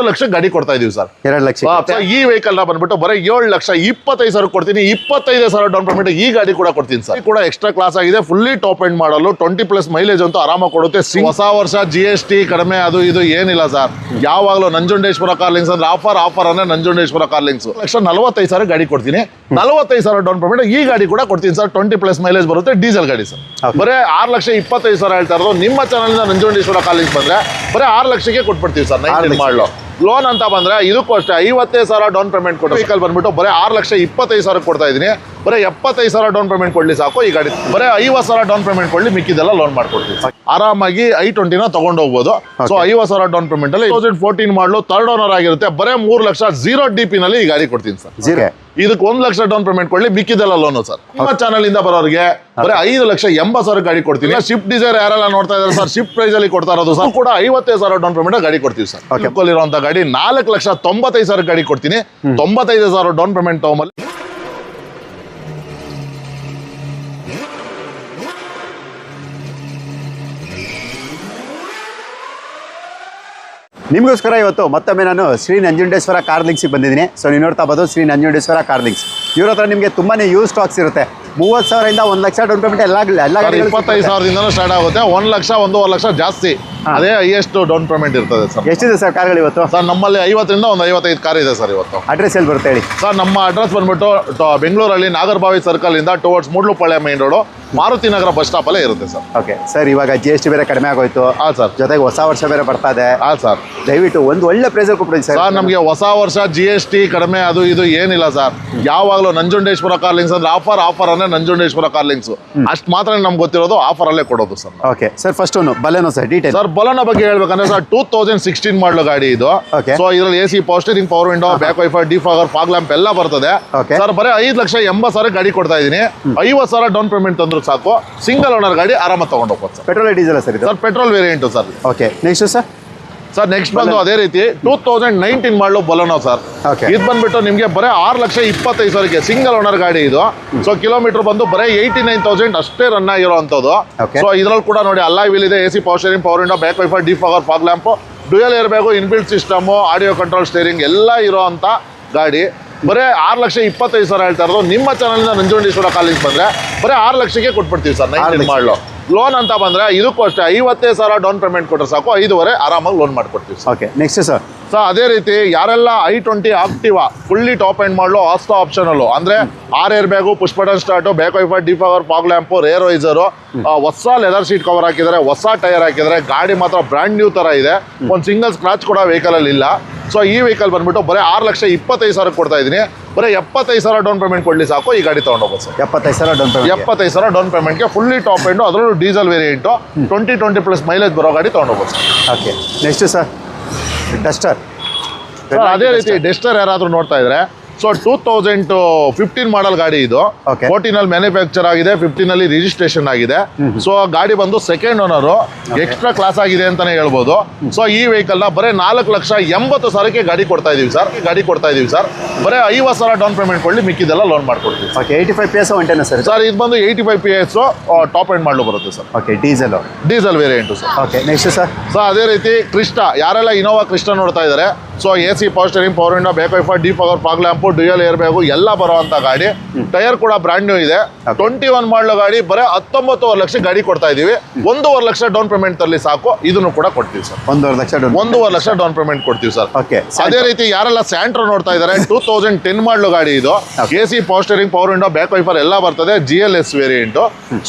ಎರಡು ಲಕ್ಷ ಗಾಡಿ ಕೊಡ್ತಾ ಇದೀವಿ ಸರ್. ಎರಡು ಲಕ್ಷ. ಈ ವೆಹಿಕಲ್ನ ಬಂದ್ಬಿಟ್ಟು ಬರೀ ಏಳು ಲಕ್ಷ ಇಪ್ಪತ್ತೈದು ಸಾವಿರ ಕೊಡ್ತೀನಿ. ಇಪ್ಪತ್ತೈದು ಸಾವಿರ ಡೌನ್ ಪೇಮೆಂಟ್ ಈ ಗಾಡಿ ಕೂಡ ಕೊಡ್ತೀನಿ ಸರ್. ಕೂಡ ಎಕ್ಸ್ಟ್ರಾ ಕ್ಲಾಸ್ ಆಗಿದೆ. ಫುಲ್ಲಿ ಟಾಪ್ ಎಂಡ್ ಮಾಡಲು ಟ್ವೆಂಟಿ ಪ್ಲಸ್ ಮೈಲೇಜ್ ಅಂತೂ ಆರಾಮಾಗಿ ಕೊಡುತ್ತೆ. ಹೊಸ ವರ್ಷ ಜಿ ಎಸ್ ಟಿ ಕಡಿಮೆ ಅದು ಇದು ಏನಿಲ್ಲ ಸರ್. ಯಾವಾಗಲೂ ನಂಜುಂಡೇಶ್ವರ ಕಾರ್ಲಿಂಗ್ಸ್ ಅಂದ್ರೆ ಆಫರ್ ಆಫರ್ ಅಂದ್ರೆ ನಂಜುಂಡೇಶ್ವರ ಕಾರ್ಲಿಂಗ್ಸ್ ಲಕ್ಷ ನಲವತ್ತೈದು ಸಾವಿರ ಗಾಡಿ ಕೊಡ್ತೀನಿ. ನಲವತ್ತೈದು ಸಾವಿರ ಡೌನ್ ಪೇಮೆಂಟ್ ಈ ಗಾಡಿ ಕೂಡ ಕೊಡ್ತೀನಿ ಸರ್. ಟ್ವೆಂಟಿ ಪ್ಲಸ್ ಮೈಲೇಜ್ ಬರುತ್ತೆ ಡೀಸೆಲ್ ಗಾಡಿ ಸರ್. ಬರೀ ಆರು ಲಕ್ಷ ಇಪ್ಪತ್ತೈದು ಸಾವಿರ ಹೇಳ್ತಾ ಇರೋದು. ನಿಮ್ಮ ಚಾನಲ್ ನಂಜುಂಡೇಶ್ವರ ಕಾಲೇಜ್ ಬಂದ್ರೆ ಬರೀ ಆರು ಲಕ್ಷಕ್ಕೆ ಕೊಟ್ಬಿಡ್ತೀವಿ ಸರ್. Nineteen model. ಲೋನ್ ಅಂತ ಬಂದ್ರೆ ಇದಕ್ಕೂ ಅಷ್ಟೇ ಐವತ್ತೈದು ಸಾವಿರ ಡೌನ್ ಪೇಮೆಂಟ್ ಕೊಟ್ಟು ವೆಹಿಕಲ್ ಬಂದ್ಬಿಟ್ಟು ಬರೀ ಆರು ಲಕ್ಷ ಇಪ್ಪತ್ತೈದು ಸಾವಿರ ಕೊಡ್ತಾ ಇದೀನಿ ಬರೀ ಎಪ್ಪತ್ತೈದು ಸಾವಿರ ಡೌನ್ ಪೇಮೆಂಟ್ ಕೊಡ್ಲಿ ಸಾಕು ಈ ಗಾಡಿ ಬರೀ ಐವತ್ತು ಸಾವಿರ ಡೌನ್ ಪೇಮೆಂಟ್ ಕೊಡ್ಲಿ ಮಿಕ್ಕಿದೆಲ್ಲ ಲೋನ್ ಮಾಡ್ಕೊಡ್ತೀವಿ. ಆರಾಮಾಗಿ ಐ ಟ್ವೆಂಟಿನ ತಗೊಂಡು ಹೋಗ್ಬೋದು ಸೊ ಐವತ್ತು ಸಾವಿರ ಡೌನ್ ಪೇಮೆಂಟ್ ಅಲ್ಲಿ ತೌಸಂಡ್ ಫೋರ್ಟೀನ್ ಮಾಡಲು ತರ್ಡ್ ಓನರ್ ಆಗಿರುತ್ತೆ. ಬರೇ ಮೂರು ಲಕ್ಷ ಜೀರೋ ಡಿ ಪಿನಲ್ಲಿ ಈ ಗಾಡಿ ಕೊಡ್ತೀನಿ ಸರ್. ಇದಕ್ಕೆ ಒಂದ್ ಲಕ್ಷ ಡೌನ್ ಪೇಮೆಂಟ್ ಕೊಡ್ಲಿ ಮಿಕ್ಕಿದೆಲ್ಲ ಲೋನು ಸರ್. ನಿಮ್ಮ ಚಾನಲ್ ಇಂದ ಬರೋರಿಗೆ ಬರೀ ಐದು ಲಕ್ಷ ಎಂಬತ್ತು ಸಾವಿರ ಗಾಡಿ ಕೊಡ್ತೀನಿ. ಶಿಫ್ಟ್ ಡಿಸೈರ್ ಯಾರೆಲ್ಲ ನೋಡ್ತಾ ಇದ್ದಾರೆ ಸರ್ ಶಿಫ್ಟ್ ಪ್ರೈಸ್ ಅಲ್ಲಿ ಕೊಡ್ತಾ ಇರೋದು ಸರ್ ಕೂಡ ಐವತ್ತೈದು ಸಾವಿರ ಡೌನ್ ಪೇಮೆಂಟ್ ಗಾಡಿ ಕೊಡ್ತೀವಿ ಸರ್. ಇರುವಂತ ಗಾಡಿ ನಾಲ್ಕು ಲಕ್ಷ ತೊಂಬತ್ತೈದು ಸಾವಿರ ಗಾಡಿ ಕೊಡ್ತೀನಿ. ತೊಂಬತ್ತೈದು ಸಾವಿರ ಡೌನ್ ಪೇಮೆಂಟ್ ತಗೊಂಬಲ್ಲಿ ನಿಮಗೋಸ್ಕರ ಇವತ್ತು ಮತ್ತೊಮ್ಮೆ ನಾನು ಶ್ರೀ ನಂಜುಂಡೇಶ್ವರ ಕಾರ್ಲಿಂಗ್ಸಿಗೆ ಬಂದಿದ್ದೀನಿ. ಸೊ ನೀವು ನೋಡ್ತಾ ಬೋದು ಶ್ರೀ ನಂಜುಂಡೇಶ್ವರ ಕಾರ್ಲಿಂಗ್ಸ್ ಇವ್ರ ಹತ್ರ ನಿಮಗೆ ತುಂಬಾ ಯೂಸ್ ಸ್ಟಾಕ್ಸ್ ಇರುತ್ತೆ. ಮೂವತ್ತು ಸಾವಿರದಿಂದ ಒಂದು ಲಕ್ಷ ಡೌನ್ ಪೇಮೆಂಟ್ ಎಲ್ಲ ಎಲ್ಲ ಇಪ್ಪತ್ತೈದು ಸಾವಿರದಿಂದ ಸ್ಟಾರ್ಟ್ ಆಗುತ್ತೆ. ಒಂದು ಲಕ್ಷ ಒಂದೂವರೆ ಲಕ್ಷ ಜಾಸ್ತಿ. ಅದೇ ಹೈಯೆಸ್ಟ್ ಡೌನ್ ಪೇಮೆಂಟ್ ಇರ್ತದೆ ಸರ್. ಎಷ್ಟಿದೆ ಸರ್ ಕಾರ್ಗಳು ಇವತ್ತು? ಸರ್ ನಮ್ಮಲ್ಲಿ ಐವತ್ತರಿಂದ ಒಂದು ಐವತ್ತೈದು ಕಾರ್ ಇದೆ ಸರ್ ಇವತ್ತು. ಅಡ್ರೆಸ್ ಎಲ್ಲಿ ಬರುತ್ತೆ ಹೇಳಿ. ಸರ್ ನಮ್ಮ ಅಡ್ರೆಸ್ ಬಂದ್ಬಿಟ್ಟು ಬೆಂಗಳೂರಲ್ಲಿ ನಾಗರಬಾವಿ ಸರ್ಕಲ್ ಇಂದ towards Moodalapalya main road Maruti Nagar bus stop ಅಲ್ಲೇ ಇರುತ್ತೆ ಸರ್. ಓಕೆ ಸರ್ ಇವಾಗ ಜಿ ಎಸ್ ಟಿ ಬೇರೆ ಕಡಿಮೆ ಆಗೋಯ್ತು. ಹಾ ಸರ್ ಜೊತೆಗೆ ಹೊಸ ವರ್ಷ ಬೇರೆ ಬರ್ತಾ ಇದೆ. ಹಾ ಸರ್ ದಯವಿಟ್ಟು ಒಂದು ಒಳ್ಳೆ ಪ್ರೈಸ್ ಕೊಟ್ಬಿಡಿ ಸರ್ ಸರ್ ನಮಗೆ ಹೊಸ ವರ್ಷ ಜಿ ಎಸ್ ಟಿ ಕಡಿಮೆ ಅದು ಇದು ಏನಿಲ್ಲ ಸರ್. ಯಾವಾಗಲೂ ನಂಜುಂಡೇಶ್ವರ ಕಾರ್ಲಿಂಗ್ಸ್ ಅಂದ್ರೆ ಆಫರ್ ಆಫರ್ ಅಂದ್ರೆ ನಂಜುಂಡೇಶ್ವರ ಕಾರ್ಲಿಂಗ್ಸ್ ಅಷ್ಟು ಮಾತ್ರ ನಮ್ಗೆ ಗೊತ್ತಿರೋದು ಆಫರ್ ಅಲ್ಲೇ ಕೊಡೋದು ಸರ್ ಓಕೆ ಸರ್ ಫಸ್ಟ್ ಒಂದು Baleno sir detail sir Baleno ಬಗ್ಗೆ ಹೇಳ್ಬೇಕಂದ್ರೆ ಸರ್ ಟೂ ತೌಸಂಡ್ ಸಿಕ್ಸ್ಟೀನ್ ಮಾಡಲು ಗಾಡಿ ಇದು. Okay. ಸೊ ಇದ್ರಲ್ಲಿ A C power power window back defogger fog lamp ಎಲ್ಲ ಬರ್ತದೆ. Okay. ಸರ್ ಬರೀ ಐದು ಲಕ್ಷ ಎಂಬತ್ತು ಸಾವಿರ ಗಾಡಿ ಕೊಡ್ತಾ ಇದೀನಿ ಐವತ್ತು ಸಾವಿರ ಡೌನ್ ಪೇಮೆಂಟ್ ತಂದ್ರು ಸಾಕು ಸಿಂಗಲ್ ಓನರ್ ಗಾಡಿ ಆರಾಮ ತಗೊಂಡು ಹೋಗ್ಬೋದು ಪೆಟ್ರೋಲ್ ಡೀಸೆಲ್ ಸರ್ ಇದು sir petrol variant sir okay next sir sir next ಬಂದು ಅದೇ ರೀತಿ ಟೂ ತೌಸಂಡ್ ನೈನ್ಟೀನ್ ಮಾಡಲು ಬಲೋನೋ ಸರ್. ಇದು ಬಂದ್ಬಿಟ್ಟು ನಿಮಗೆ ಬರೀ ಆರು ಲಕ್ಷ ಇಪ್ಪತ್ತೈದು ಸಾವಿರಕ್ಕೆ ಸಿಂಗಲ್ ಓನರ್ ಗಾಡಿ ಇದು ಸೊ ಕಿಲೋಮೀಟರ್ ಬಂದು ಬರೀ ಏಯ್ಟಿ ನೈನ್ ತೌಸಂಡ್ ಅಷ್ಟೇ ರನ್ ಆಗಿರೋವಂಥದ್ದು. ಸೊ ಇದ್ರಲ್ಲಿ ಕೂಡ ನೋಡಿ ಅಲ್ಲ ವೀಲ್ ಇದೆ A C power steering power window back wiper defogger fog lamp dual ಇರಬೇಕು inbuilt system audio control steering ಎಲ್ಲ ಇರೋ ಗಾಡಿ ಬರೀ ಆರು ಲಕ್ಷ ಇಪ್ಪತ್ತೈದು ಸಾವಿರ ಹೇಳ್ತಾ ಇರೋದು. ನಿಮ್ಮ ಚಾನಲಿಂದ ನಂಜುಂಡೇಶ್ವರ ಕಾಲೇಜ್ ಬಂದ್ರೆ ಬರೀ ಆರು ಲಕ್ಷಕ್ಕೆ ಕೊಟ್ಬಿಡ್ತೀವಿ ಸರ್ ನೈನ್ ಮಾಡ್ಲೋ. ಲೋನ್ ಅಂತ ಬಂದ್ರೆ ಇದಕ್ಕೂ ಅಷ್ಟೇ ಐವತ್ತೈದು ಸಾವಿರ ಡೌನ್ ಪೇಮೆಂಟ್ ಕೊಟ್ಟರೆ ಸಾಕು ಐದುವರೆ ಆರಾಮಾಗಿ ಲೋನ್ ಮಾಡ್ಕೊಡ್ತೀವಿ ಓಕೆ ನೆಕ್ಸ್ಟ್ ಸರ್ ಸೊ ಅದೇ ರೀತಿ ಯಾರೆಲ್ಲ I twenty active fully top end model Asta optional ಅಂದ್ರೆ R air bag push button start back wiper defogger fog lamp rear wiper ಹೊಸ ಲೆದರ್ ಸೀಟ್ ಕವರ್ ಹಾಕಿದ್ದಾರೆ ಹೊಸ ಟೈರ್ ಹಾಕಿದ್ದಾರೆ ಗಾಡಿ ಮಾತ್ರ ಬ್ರ್ಯಾಂಡ್ ನ್ಯೂ ತರ ಇದೆ. ಒಂದು ಸಿಂಗಲ್ ಸ್ಕ್ರಾಚ್ ಕೂಡ ವೆಹಿಕಲಲ್ಲಿ ಇಲ್ಲ. ಸೊ ಈ ವೆಹಿಕಲ್ ಬಂದ್ಬಿಟ್ಟು ಬರೀ ಆರು ಲಕ್ಷ ಇಪ್ಪತ್ತೈದು ಸಾವಿರ ಕೊಡ್ತಾ ಇದ್ದೀನಿ. ಬರೀ ಎಪ್ಪತ್ತೈದು ಸಾವಿರ ಡೌನ್ ಪೇಮೆಂಟ್ ಕೊಡಲಿ ಸಾಕು ಈ ಗಾಡಿ ತೊಗೊಂಡು ಹೋಗ್ಬೋದು ಸರ್. ಎಪ್ಪತ್ತೈದು ಸಾವಿರ ಡೌನ್ ಪೇಮೆಂಟ್ ಎಪ್ಪತ್ತೈದು ಸಾವಿರ ಡೌನ್ ಪೇಮೆಂಟ್ಗೆ ಫುಲ್ಲಿ ಟಾಪ್ ಎಂಡು ಅದರಲ್ಲೂ diesel variant twenty twenty plus mileage ಬರೋ ಗಾಡಿ ತೊಗೊಂಡು ಹೋಗ್ಬೋದು sir. Okay next sir Duster sir ಅದೇ ರೀತಿ ಡಸ್ಟರ್ ಯಾರಾದರೂ ನೋಡ್ತಾ ಇದ್ರೆ so two thousand fifteen model ಗಾಡಿ ಇದು. ಫೋರ್ಟೀನ್ ಅಲ್ಲಿ ಮ್ಯಾನುಫ್ಯಾಕ್ಚರ್ ಆಗಿದೆ ಫಿಫ್ಟೀನ್ ಅಲ್ಲಿ ರಿಜಿಸ್ಟ್ರೇಷನ್ ಆಗಿದೆ. ಸೊ ಗಾಡಿ ಬಂದು ಸೆಕೆಂಡ್ ಓನರ್ ಎಕ್ಸ್ಟ್ರಾ ಕ್ಲಾಸ್ ಆಗಿದೆ ಅಂತಾನೆ ಹೇಳ್ಬೋದು. ಸೊ ಈ ವೆಹಿಕಲ್ನ ಬರೀ ನಾಲ್ಕು ಲಕ್ಷ ಎಂಬತ್ತು ಸಾವಿರಕ್ಕೆ ಗಾಡಿ ಕೊಡ್ತಾ ಇದೀವಿ ಸರ್ ಗಾಡಿ ಕೊಡ್ತಾ ಇದೀವಿ ಸರ್ ಬರೀ ಐವತ್ತು ಸಾವಿರ ಡೌನ್ ಪೇಮೆಂಟ್ ಕೊಡ್ಲಿ ಮಿಕ್ಕಿದೆಲ್ಲ ಲೋನ್ ಮಾಡ್ಕೊಡ್ತೀವಿ ಏಯ್ಟಿ ಫೈವ್ ಪಿ ಎಸ್ ಒಂಟೇನಾ ಸರ್ ಸರ್ ಇದು ಬಂದು eighty five P S top end model ಬರುತ್ತೆ sir okay diesel diesel variant sir okay next sir so ಅದೇ ರೀತಿ ಕ್ರಿಸ್ಟಾ ಯಾರೆಲ್ಲ ಇನೋವಾ ಕ್ರಿಸ್ಟಾ ನೋಡ್ತಾ ಇದ್ದಾರೆ so A C power steering power window back wiper D power fog lamp dual air bag ಎಲ್ಲ ಬರುವಂತ ಗಾಡಿ. Tyre ಕೂಡ ಬ್ರಾಂಡ್ ನ್ಯೂ ಇದೆ. ಟ್ವೆಂಟಿ ಒನ್ ಮಾಡಲು ಗಾಡಿ ಬರೀ ಹತ್ತೊಂಬತ್ತುವರೆ ಲಕ್ಷ ಗಾಡಿ ಕೊಡ್ತಾ ಇದೀವಿ. ಒಂದೂವರೆ ಲಕ್ಷ ಡೌನ್ ಪೇಮೆಂಟ್ ತರಲಿ ಸಾಕು. ಇದನ್ನು ಕೂಡ ಕೊಡ್ತೀವಿ ಸರ್. ಒಂದೂವರೆ ಲಕ್ಷ ಒಂದೂವರೆ ಲಕ್ಷ ಡೌನ್ ಪೇಮೆಂಟ್ ಕೊಡ್ತೀವಿ ಸರ್. ಓಕೆ ಅದೇ ರೀತಿ ಯಾರೆಲ್ಲ ಸ್ಯಾಂಟ್ರೋ ನೋಡ್ತಾ ಇದ್ದಾರೆ ಟೂ ತೌಸಂಡ್ ಟೆನ್ ಮಾಡಲು ಗಾಡಿ ಇದು. A C power steering power window back wiper ಎಲ್ಲ ಬರ್ತದೆ G L S variant